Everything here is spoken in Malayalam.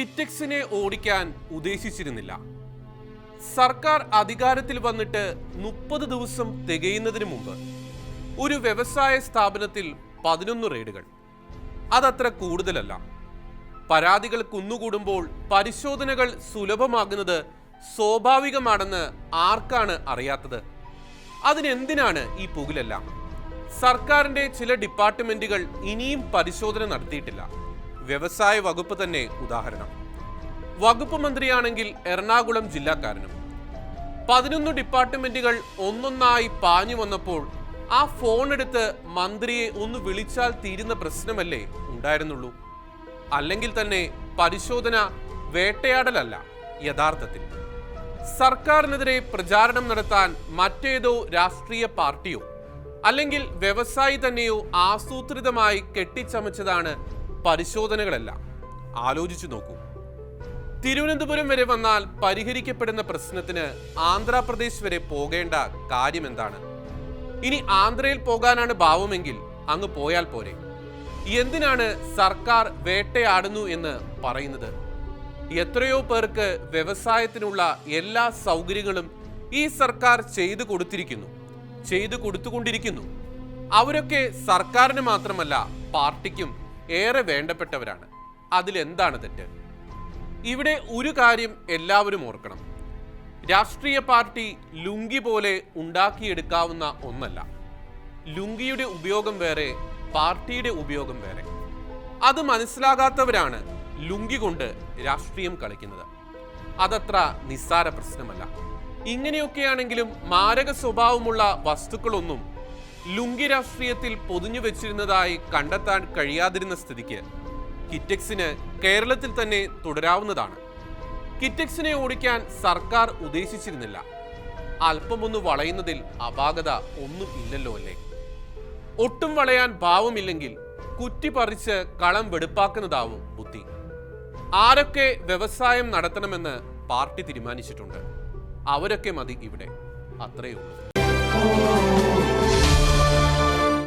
കിറ്റക്സിനെ ഓടിക്കാൻ ഉദ്ദേശിച്ചിരുന്നില്ല. സർക്കാർ അധികാരത്തിൽ വന്നിട്ട് മുപ്പത് ദിവസം തികയുന്നതിന് മുമ്പ് ഒരു വ്യവസായ സ്ഥാപനത്തിൽ പതിനൊന്ന് റെയ്ഡുകൾ. അതത്ര കൂടുതലല്ല. പരാതികൾ കുന്നുകൂടുമ്പോൾ പരിശോധനകൾ സുലഭമാകുന്നത് സ്വാഭാവികമാണെന്ന് ആർക്കാണ് അറിയാത്തത്? അതിനെന്തിനാണ് ഈ പുകിലെല്ലാം? സർക്കാരിന്റെ ചില ഡിപ്പാർട്ട്മെന്റുകൾ ഇനിയും പരിശോധന നടത്തിയിട്ടില്ല. വ്യവസായ വകുപ്പ് തന്നെ ഉദാഹരണം. വകുപ്പ് മന്ത്രിയാണെങ്കിൽ എറണാകുളം ജില്ലാക്കാരനും. പതിനൊന്ന് ഡിപ്പാർട്ട്മെന്റുകൾ ഒന്നൊന്നായി പാഞ്ഞു വന്നപ്പോൾ ആ ഫോൺ എടുത്ത് മന്ത്രിയെ ഒന്ന് വിളിച്ചാൽ തീരുന്ന പ്രശ്നമല്ലേ ഉണ്ടായിരുന്നുള്ളൂ. അല്ലെങ്കിൽ തന്നെ പരിശോധന വേട്ടയാടലല്ല യഥാർത്ഥത്തിൽ. സർക്കാരിനെതിരെ പ്രചാരണം നടത്താൻ മറ്റേതോ രാഷ്ട്രീയ പാർട്ടിയോ അല്ലെങ്കിൽ വ്യവസായി തന്നെയോ ആസൂത്രിതമായി കെട്ടിച്ചമച്ചതാണ് പരിശോധനകളെല്ലാം. ആലോചിച്ചു നോക്കൂ. തിരുവനന്തപുരം വരെ വന്നാൽ പരിഹരിക്കപ്പെടുന്ന പ്രശ്നത്തിന് ആന്ധ്രാപ്രദേശ് വരെ പോകേണ്ട കാര്യം എന്താണ് ഇനി ആന്ധ്രയിൽ പോകാനാണ് ഭാവമെങ്കിൽ അങ്ങ് പോയാൽ പോരെ. എന്തിനാണ് സർക്കാർ വേട്ടയാടുന്നു എന്ന് പറയുന്നത്? എത്രയോ പേർക്ക് വ്യവസായത്തിനുള്ള എല്ലാ സൗകര്യങ്ങളും ഈ സർക്കാർ ചെയ്തു കൊടുത്തിരിക്കുന്നു. ചെയ്തു കൊടുത്തുകൊണ്ടിരിക്കുന്നു. അവരൊക്കെ സർക്കാരിന് മാത്രമല്ല പാർട്ടിക്കും ഏറെ വേണ്ടപ്പെട്ടവരാണ്. അതിലെന്താണ് തെറ്റ്? ഇവിടെ ഒരു കാര്യം എല്ലാവരും ഓർക്കണം. രാഷ്ട്രീയ പാർട്ടി ലുങ്കി പോലെ ഉണ്ടാക്കിയെടുക്കാവുന്ന ഒന്നല്ല. ലുങ്കിയുടെ ഉപയോഗം വേറെ പാർട്ടിയുടെ ഉപയോഗം വേറെ. അത് മനസ്സിലാകാത്തവരാണ് ലുങ്കി കൊണ്ട് രാഷ്ട്രീയം കളിക്കുന്നത്. അതത്ര നിസ്സാര പ്രശ്നമല്ല. ഇങ്ങനെയൊക്കെയാണെങ്കിലും മാരക സ്വഭാവമുള്ള വസ്തുക്കളൊന്നും ലുങ്കി രാഷ്ട്രീയത്തിൽ പൊതിഞ്ഞു വെച്ചിരുന്നതായി കണ്ടെത്താൻ കഴിയാതിരുന്ന സ്ഥിതിക്ക് കിറ്റക്സിന് കേരളത്തിൽ തന്നെ തുടരാവുന്നതാണ്. കിറ്റക്സിനെ ഓടിക്കാൻ സർക്കാർ ഉദ്ദേശിച്ചിരുന്നില്ല. അല്പമൊന്ന് വളയുന്നതിൽ അപാകത ഒന്നും ഇല്ലല്ലോ അല്ലേ? ഒട്ടും വളയാൻ ഭാവമില്ലെങ്കിൽ കുറ്റി പറിച്ച് കളം വെടുപ്പാക്കുന്നതാവും ബുദ്ധി. ആരൊക്കെ വ്യവസായം നടത്തണമെന്ന് പാർട്ടി തീരുമാനിച്ചിട്ടുണ്ട്. അവരൊക്കെ മതി ഇവിടെ. അത്രയേ ഉള്ളൂ.